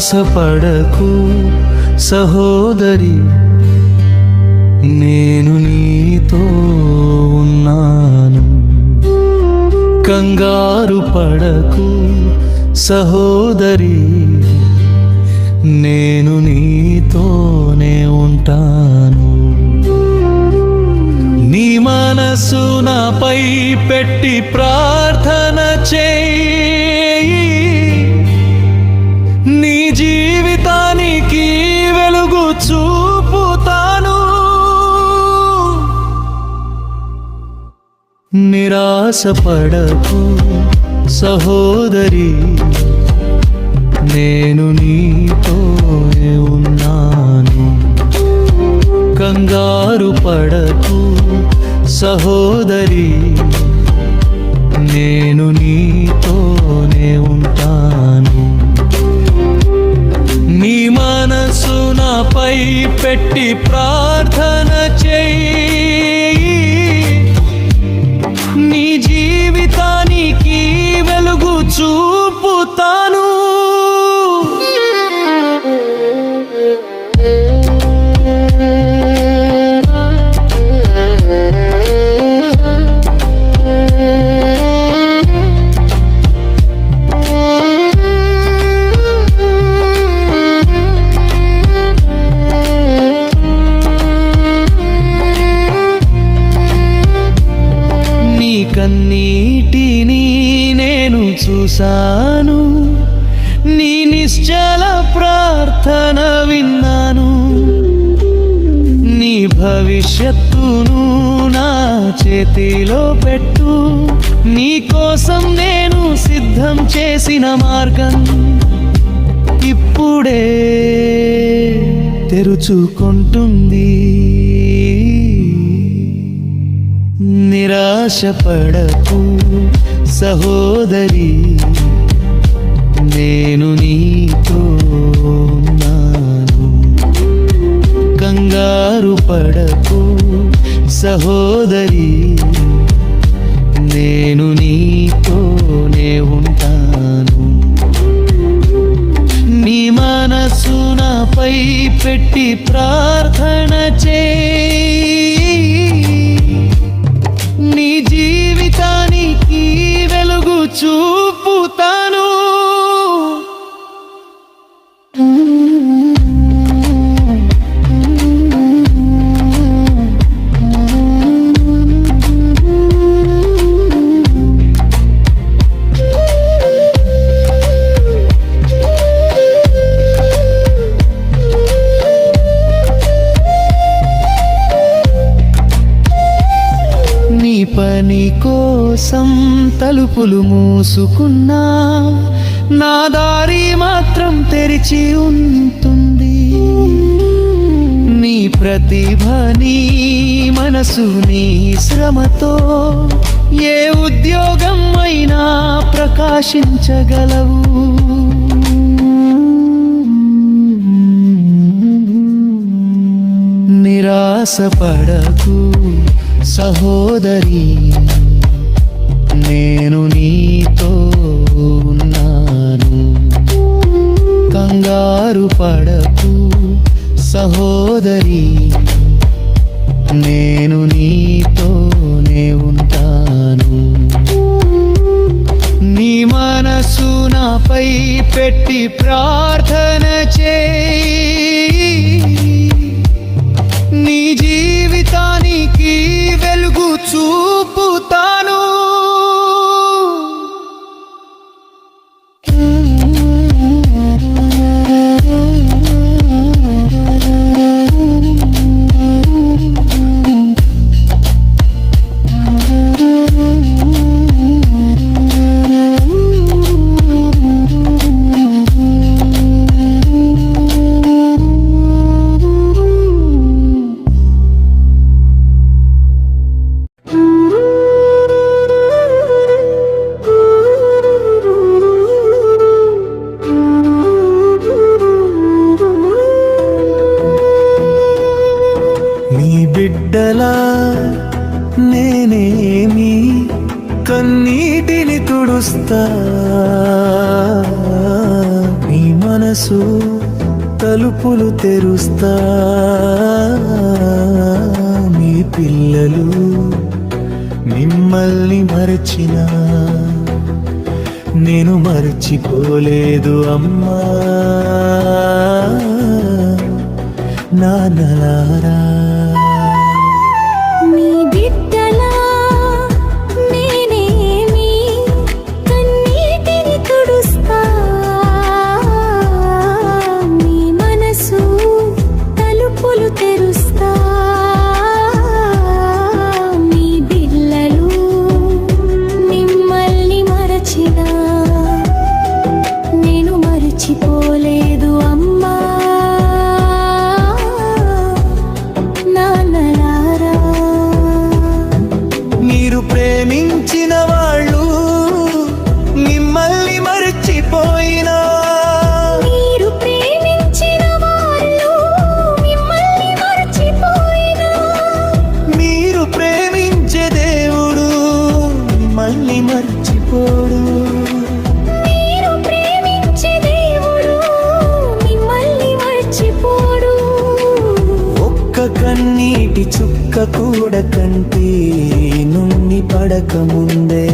ఆశపడకు సహోదరి నేను నీతో ఉన్నాను. కంగారు పడకు సహోదరి నేను నీతోనే ఉంటాను. నీ మనసు నాపై పెట్టి ప్రార్థన చేయి. నిరాశపడకు సహోదరి. నేను నీతో ఉన్నాను. కంగారు పడకు సహోదరి. నేను నీతోనే ఉంటాను. నీ మనసు నాపై పెట్టి ప్రార్థన భవిష్యత్తును నా చేతిలో పెట్టు. నీ కోసం నేను సిద్ధం చేసిన మార్గం ఇప్పుడే తెరుచుకుంటుంది. నిరాశపడకు సహోదరి నేను నీ కంగారు పడకు సహోదరి. నేను నీతోనే ఉంటాను. నీ మనసు నాపై పెట్టి ప్రార్థన చే తలుపులు మూసుకున్నా నా దారి మాత్రం తెరిచి ఉంటుంది. నీ ప్రతిభ నీ మనసు నీ శ్రమతో ఏ ఉద్యోగం అయినా ప్రకాశించగలవు. నిరాశపడకు సహోదరి. నేను నీతో ఉన్నాను. కంగారు పడకు సహోదరి. నేను నీతోనే ఉంటాను. నీ మనసు నాపై పెట్టి ప్రార్థన చేయి. నీ జీవితానికి వెలుగు చూపుతా తలుపులు తెరుస్తా. మీ పిల్లలు మిమ్మల్ని మరచిన. నేను మరచిపోలేదు అమ్మా. నాన్నలారా. మర్చిపోయినా మీరు ప్రేమించిన వాళ్ళు మిమ్మల్ని మరచిపోయినా. మీరు ప్రేమించే దేవుడు మిమ్మల్ని మర్చిపోడు. మీరు ప్రేమించే దేవుడు మిమ్మల్ని మర్చిపోడు. ఒక్క కన్నీటి చుక్క కూడా కంటి నుండి పడక ముందే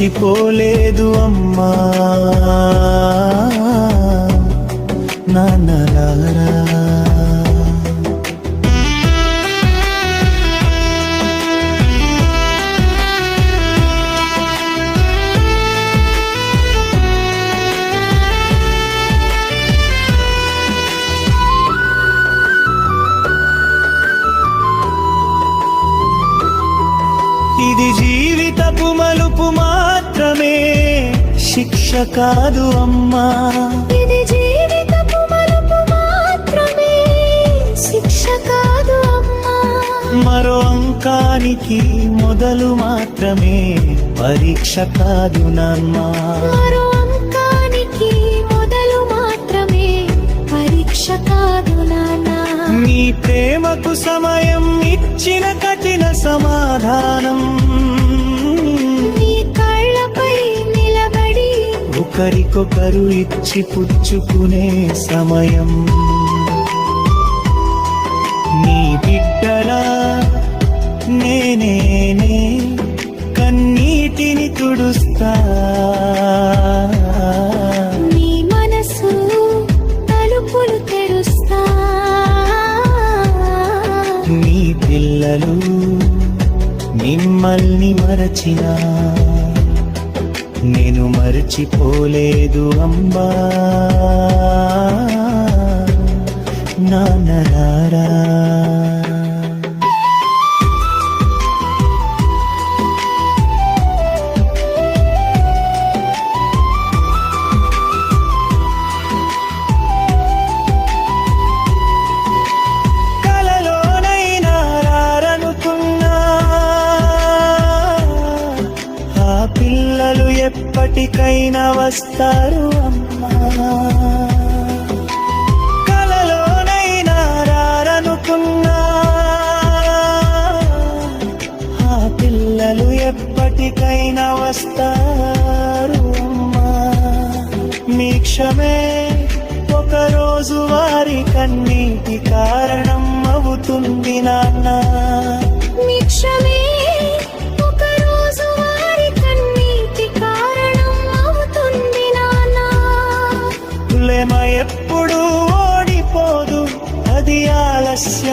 మర్చిపోలేదు అమ్మా. మాత్రమే శిక్ష కాదు అమ్మా. ఇది జీవితపు మలుపు మాత్రమే శిక్ష కాదు అమ్మా. మరో అంకానికి మొదలు మాత్రమే పరీక్ష కాదు నాన్నమా మరో అంకానికి మొదలు మాత్రమే పరీక్ష కాదు నానా నీ ప్రేమకు సమయం ఇచ్చిన కఠిన సమాధానం. ఒకరికొకరు ఇచ్చి పుచ్చుకునే సమయం. నీ బిడ్డలా నేనేనే కన్నీటిని తుడుస్తా. నీ మనసు తలుపులు తెరుస్తా. నీ పిల్లలు మిమ్మల్ని మరచిన. నేను మరచిపోలేదు అమ్మా నాన్నలారా ఎప్పటికైనా వస్తారు అమ్మా. కలలోనైనా రారనుకున్నా. ఆ పిల్లలు ఎప్పటికైనా వస్తారు అమ్మా. మీ క్షమే ఒకరోజు వారి కన్నీటి కారణం అవుతుంది నాన్న. మీ క్షమే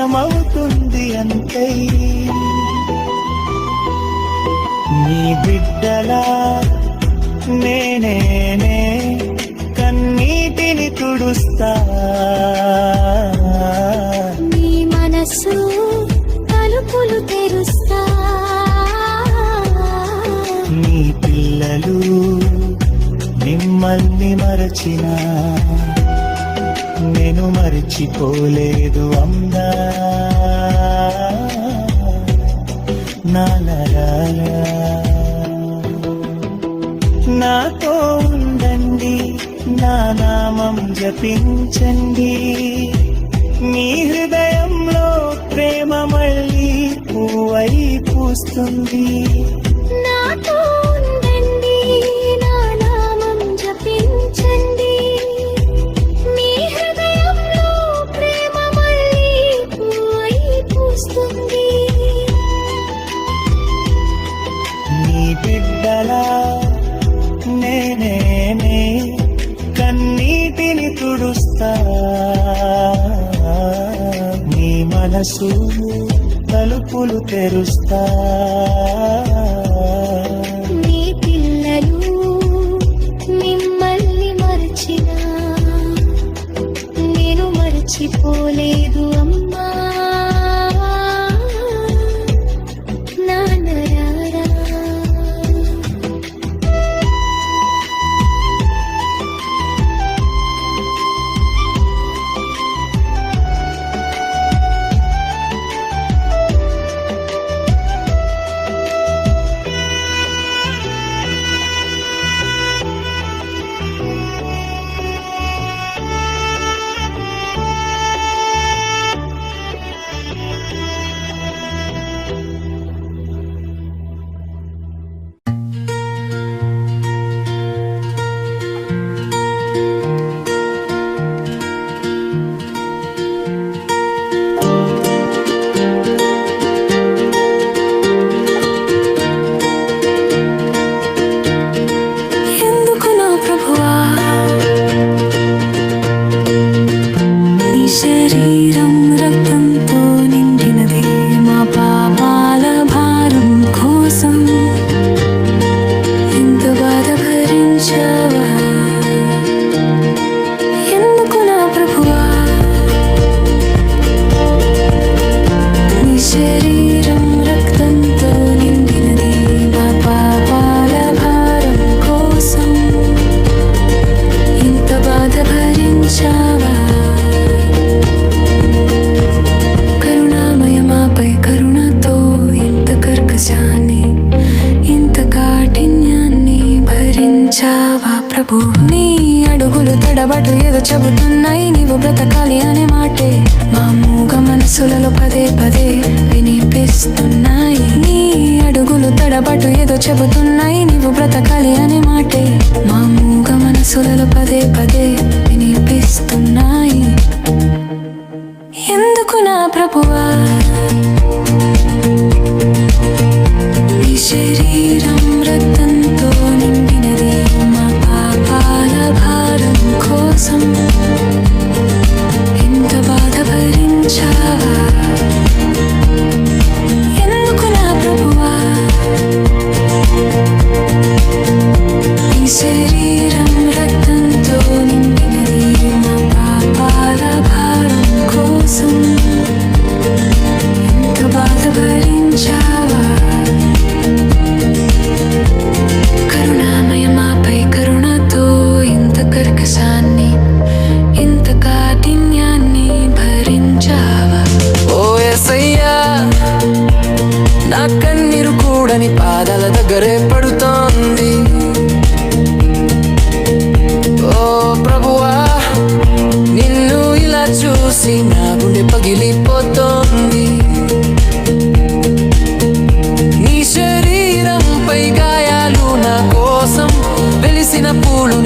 అర్థమవుతుంది అంతే. నీ బిడ్డలా నేనేనే కన్నీటిని తుడుస్తా. నీ మనసు తలుపులు తెరుస్తా. నీ పిల్లలు మిమ్మల్ని మరచినా. నేను మరిచిపోలేదు అందా. నాతో ఉండండి నా నామం జపించండి. మీ హృదయంలో ప్రేమ మళ్ళీ పూవై పూస్తుంది. నా మనసు తలుపులు తెరుస్తా. మీ పిల్లలు మిమ్మల్ని మరచినా నేను మరచిపోలేదు అమ్మ. పాటు ఏదో చెబుతున్నాయి నీవు బ్రతకాలి అనే మాటే. మామూగా మనసులలో పదే పదే వినిపిస్తున్నాయి. ఎందుకు నా ప్రభువా? పూలు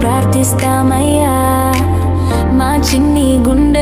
ప్రార్థిస్తామయ్యా. మా చిన్ని గుండె